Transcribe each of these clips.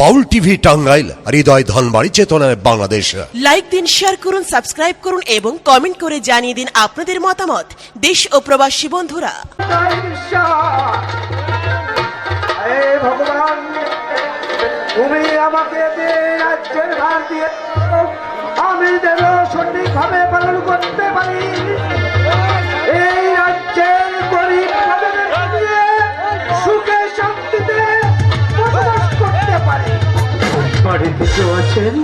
বাউল TV Tangail Hridoy Dhanbari চেতনায় Bangladesh. Like দিন share করুন সাবস্ক্রাইব করুন এবং কমেন্ট করে জানিয়ে দিন আপনাদের মতামত। দেশ ও প্রবাসী বন্ধুরা। জয় বিশ্বাস হে ভগবান তুমি আমাকে রাজ্যের ভার দিয়ে আমি যেন সঠিকভাবে পালন করতে পারি এই রাজ্যের গরিব সুখে শান্তিতে বাড়িতে কেউ আছেন?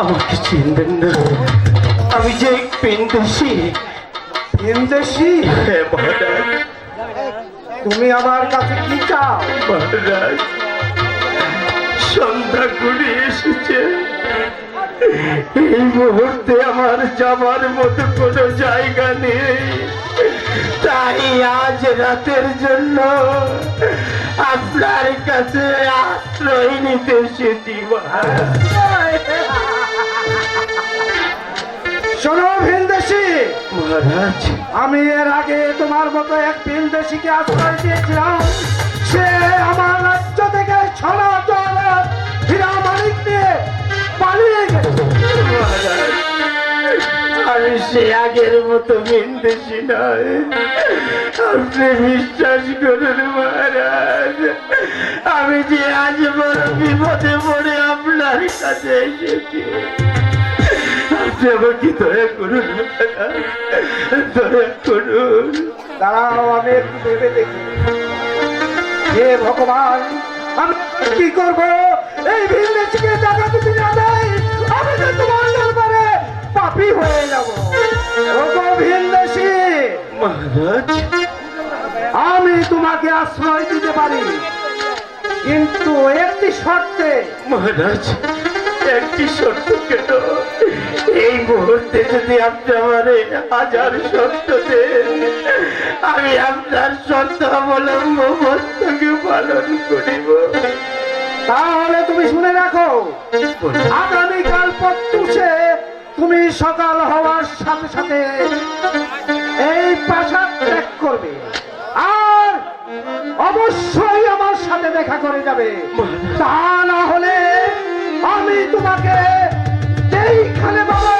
আমাকে চিনবেন না। আমি যে পেনদেশি পেনদেশি হ্যাঁ তুমি আমার কাছে কি চাও? মহারাজ, সন্ধ্যা ঘুরে এসেছে। এই মুহূর্তে আমার যাবার মতো কোনো জায়গা নেই। তাই আজ রাতের জন্য আপনার কাছে আশ্রয় নিতে এসেছি শোনো ভিনদেশি। মহারাজ। আমি এর আগে তোমার মতো এক ভিনদেশিকে আশ্রয় দিয়েছিলাম। সে আমার রাজ্য থেকে ছড়া জল হীরা মালিক নিয়ে পালিয়ে গেছে। আমি সে আগের মতো ভিনদেশি নয়। আপনি বিশ্বাস করুন মহারাজ, আমি যে আজ বড় বিপদে পড়ে আপনার কাছে এসেছি। আপনি আমাকে দয়া করুন। দয়া করুন। আমি একটু ভেবে দেখি। হে ভগবান, আমি কি করব? এই ভিন্দেশিকে টাকা দিতে না দেয় আমি তো তোমার পাপী হয়ে যাব। ভিন্দেশি মহারাজ। আমি তোমাকে আশ্রয় দিতে পারি। কিন্তু একটি শর্তে। মহারাজ একটি শর্ত কেন এই মুহূর্তে যদি আপনি আমার হাজার শর্ত দেন আমি আপনার শর্ত অবলম্বন মস্তকে পালন করিব। তাহলে তুমি শুনে রাখো আগামীকাল প্রত্যুষে তুমি সকাল হওয়ার সাথে সাথে এই প্রাসাদ ত্যাগ করবে। আর অবশ্যই আমার সাথে দেখা করে যাবে। তা না হলে আমি তোমাকে যেইখানে পাবো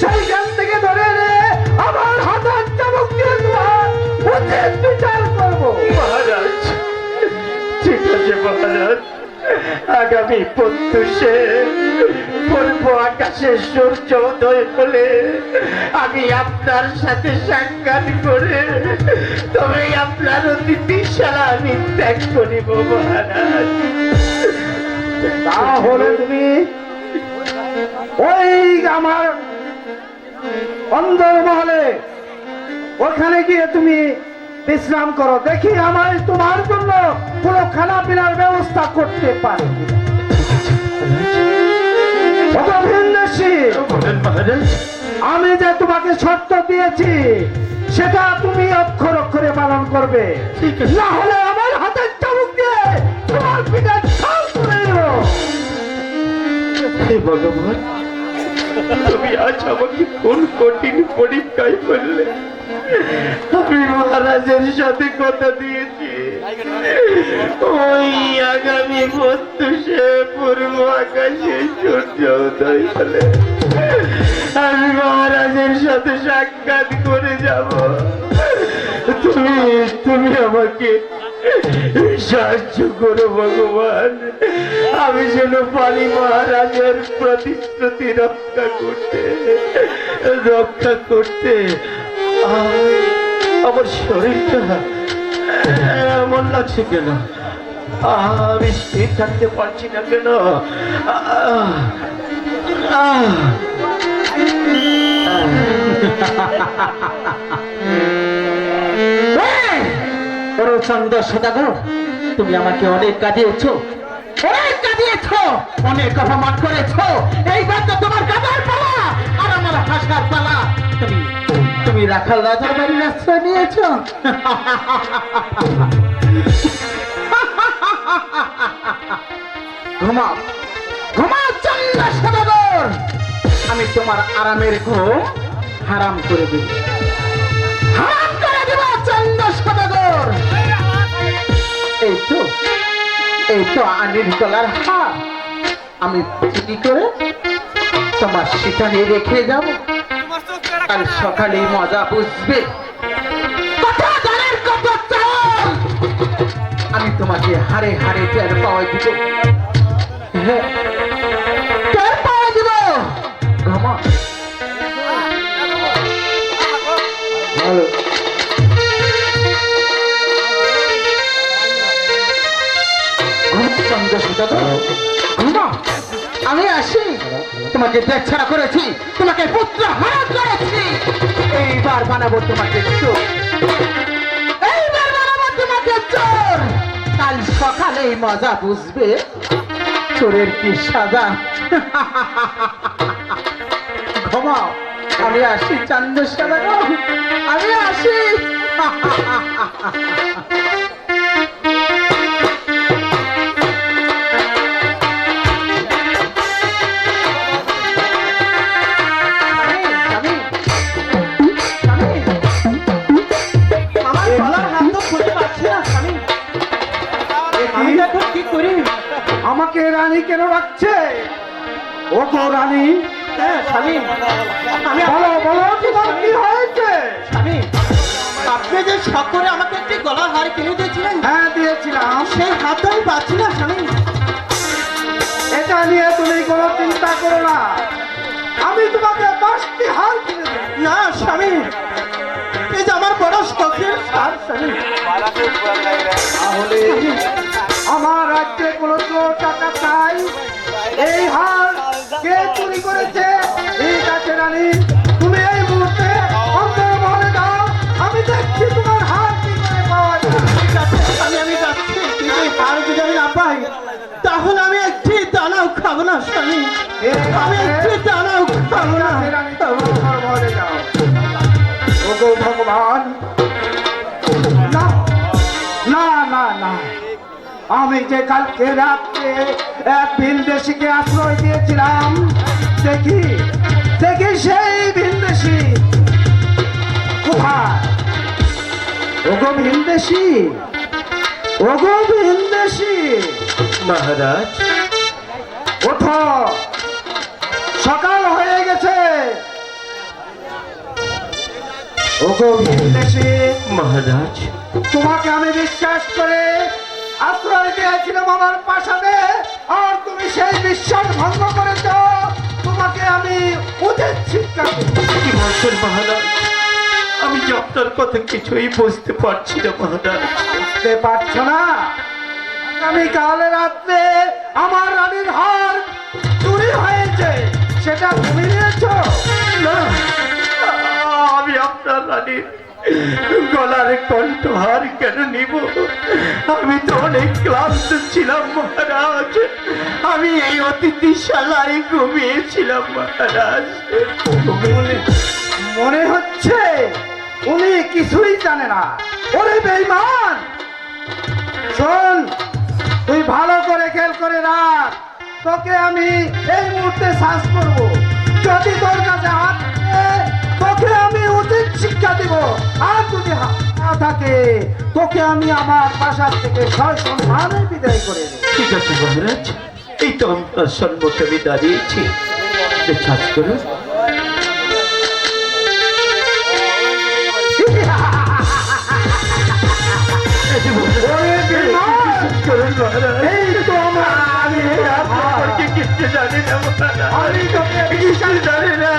সেইখান থেকে ধরে এনে আমার হাতের চাবুক দিয়ে তোমার উচিত বিচার করব। মহারাজ, ঠিক আছে মহারাজ। আগামী প্রত্যুষে পূর্ব আকাশে সূর্য উদয় হলে আমি আপনার সাথে সাক্ষাৎ করে তবে আপনার অতিথিশালা আমি ত্যাগ করিব তাহলে তুমি ওই আমার অন্দরমহলে ওখানে গিয়ে তুমি বিশ্রাম করো। দেখি আমার তোমার জন্য কোনো খানা পিনার ব্যবস্থা করতে পারে। আমি যে তোমাকে শর্ত দিয়েছি, সেটা তুমি অক্ষর অক্ষরে পালন করবে। না হলে আমার হাতের চাবুক দিয়ে তোমার পিঠে ভগবান। তুমি আজ আমাকে কোন কঠিন পরীক্ষায় ফেললে? আমি মহারাজের সাথে কথা দিয়েছি। ওই আগামী বত্রিশে পূর্ব আকাশে সূর্য উদয় হলে আমি মহারাজের সাথে সাক্ষাৎ করে যাব। তুমি তুমি আমাকে সাহায্য করো ভগবান। আমি যেন পারি মহারাজের প্রতিশ্রুতি রক্ষা করতে রক্ষা করতে আমার শরীরটা এমন লাগছে কেন? আমি স্থির থাকতে পারছি না কেন? আহ, তুমি আমাকে অনেক কাঁদিয়েছ। অনেক কাঁদিয়েছ, অনেক অপমান করেছ। এইবার তো তোমার পালা, আর আমার হাসার পালা। তুমি তুমি রাখাল রাজার বাড়ির আশ্রয় নিয়েছ। ঘুমাও ঘুমাও আমি তোমার আরামের ঘুম হারাম করে দেব। এই তো এই তো আনির গলার হার। আমি চুরি করে তোমার সেখানে রেখে যাব? কাল সকালে মজা বুঝবে। আমি তোমাকে হারে হারে টের পাওয়া দিব। হ্যাঁ, তোমাকে দেখ করেছি, তোমাকে পুত্র হারা করেছি। এইবার বানাবো তোমাকে এইবার বানাবো তোমাকে চোর। কাল সকালে মজা বুঝবে, চোরের কি সাজা। ঘুমাও, আমি আসি চান্দের সাজা গো। আমি আসি। রানী কেন রাখছে? ও তো রানী। হ্যাঁ স্বামী। আমি বলো বলো তোমার কি হয়েছে? স্বামী আপনি যে শখ করে আমাকে একটি গলার হার কিনে দিয়েছিলেন হ্যাঁ দিয়েছিলাম। সেই হাত আমি পাচ্ছি না স্বামী। এটা নিয়ে তুমি কোনো চিন্তা করো না। আমি তোমাকে দশটি হার কিনে না স্বামী। এই যে আমার বড় শখের হার স্বামী। টাকা চাই। এই হার কে চুরি করেছে? ঠিক আছে রানী তুমি এই মুহূর্তে অন্তর মহলে দাও আমি দেখছি তোমার হার কি করে পাওয়া ঠিক আছে স্বামী আমি যাচ্ছি। কিন্তু হার যদি আমি না পাই তাহলে আমি একটি দানাও খাব না স্বামী। আমি একটি দানাও খাব না। আমি যে কালকে রাত্রে এক ভিনদেশিকে আশ্রয় দিয়েছিলাম, দেখি দেখি সেই ভিনদেশি কোথায়? ওগো ভিনদেশি ওগো মহারাজ, ওঠো। সকাল হয়ে গেছে। ওগো ভিনদেশি মহারাজ, তোমাকে আমি বিশ্বাস করে আশ্রয় দিয়েছিলাম আমার পাশাতে আর তুমি সেই বিশ্বাস ভঙ্গ করেছ তোমাকে আমি উচিত শিক্ষা কি বলছেন মহারাজ? আমি যে আপনার কথা কিছুই বুঝতে পারছি না মহারাজ। বুঝতে পারছ না? আমি কাল রাত্রে আমার রানীর হার চুরি হয়েছে সেটা তুমি নিয়েছো? না আমি আপনার রানীর গলার কণ্ঠহার কেন নিব? আমি তো অনেক ক্লান্ত ছিলাম, মহারাজ। আমি এই অতিথিশালায় ঘুমিয়েছিলাম, মহারাজ। মনে- হচ্ছে উনি কিছুই জানে না। ওরে বেইমান শোন, তুই ভালো করে খেল করে রাখ। তোকে আমি এই মুহূর্তে শ্বাস করব। যদি তোর কাছে হাত তোকে আমি উচিত শিক্ষা দিব। আর যদি না থাকে তোকে আমি আমার বাসার থেকে সম্মানে বিদায় করে ঠিক আছে মহারাজ এই তো আপনার সম্মুখে আমি দাঁড়িয়েছি বিশ্বাস করুন! এই তো আমার আমি আপনাকে কিচ্ছু জানি না আমি তোকে কিছু জানি না।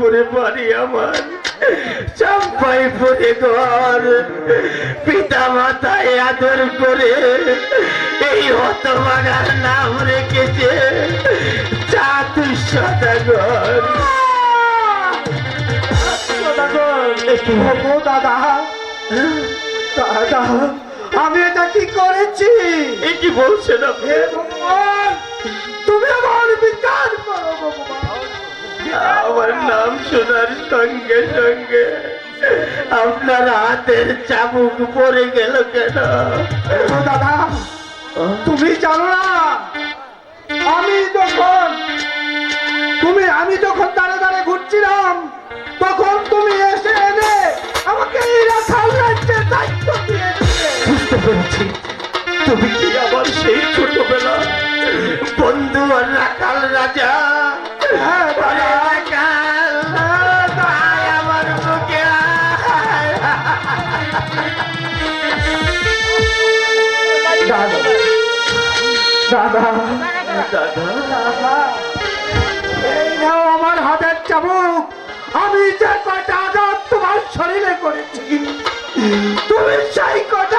চাম্পাইপুরে বাড়ি আমার। চাম্পাইপুরে ঘর পিতা মাতায় আদর করে। এই হতভাগার নাম রেখেছে চাতু সদাগর। একটু হব দাদা। দাদা আমি এটা কি করেছি? এ কি বলছেন আপনি? তুমি আমার বিচার করো ভগবান। আমার নাম শোনার সঙ্গে সঙ্গে আপনার হাতের চাবুক পড়ে গেল কেন? দাদা তুমি জানো না আমি যখন তুমি আমি যখন দাঁড়ে দাঁড়ে ঘুরছিলাম তখন তুমি এসে এনে আমাকে এই রাখাল রাজ্যের দায়িত্ব দিয়েছিলে বুঝতে পেরেছি। তুমি কি আবার সেই ছোটবেলা বন্ধু আর রাখাল রাজা? হ্যাঁ দাদা দাদা এই আমার হাতের চাবুক আমি যে কটা আঘাত তোমার শরীরে করেছি তুমি সেই কটা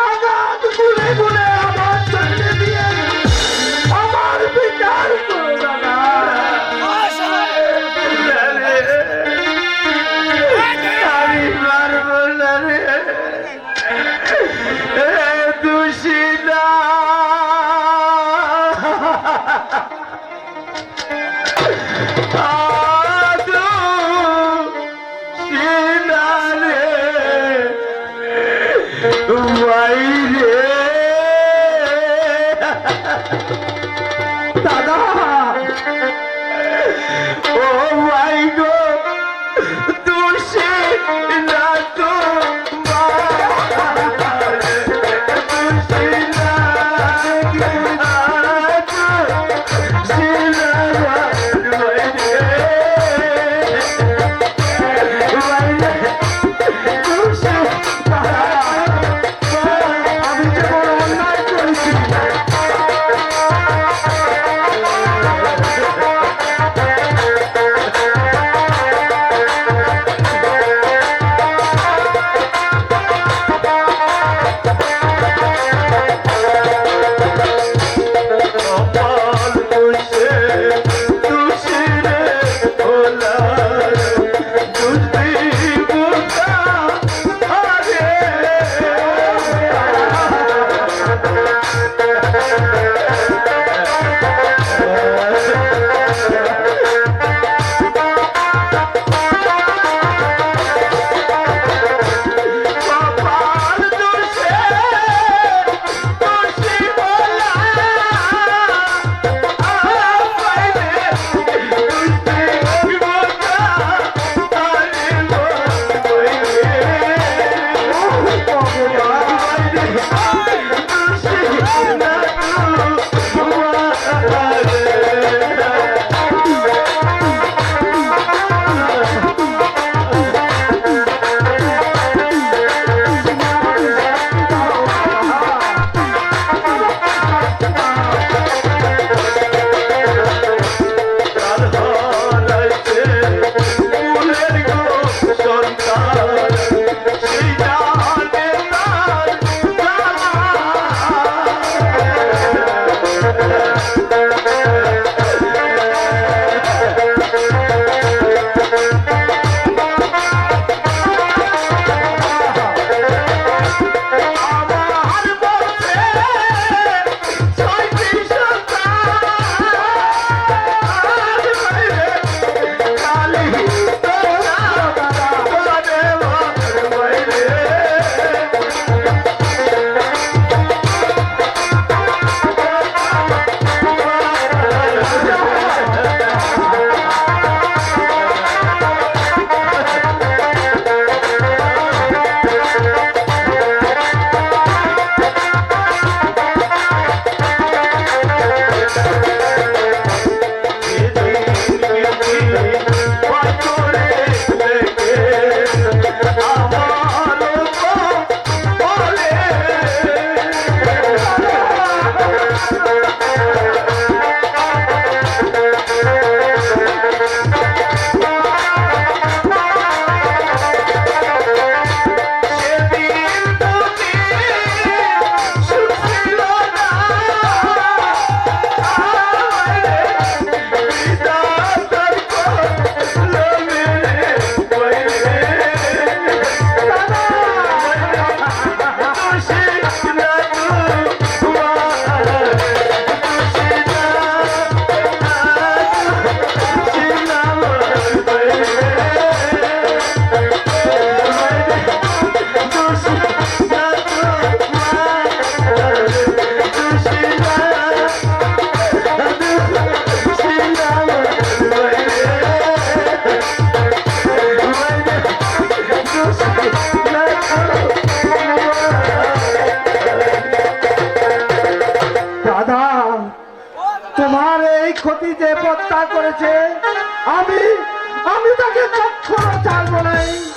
ছাড়বো নাই।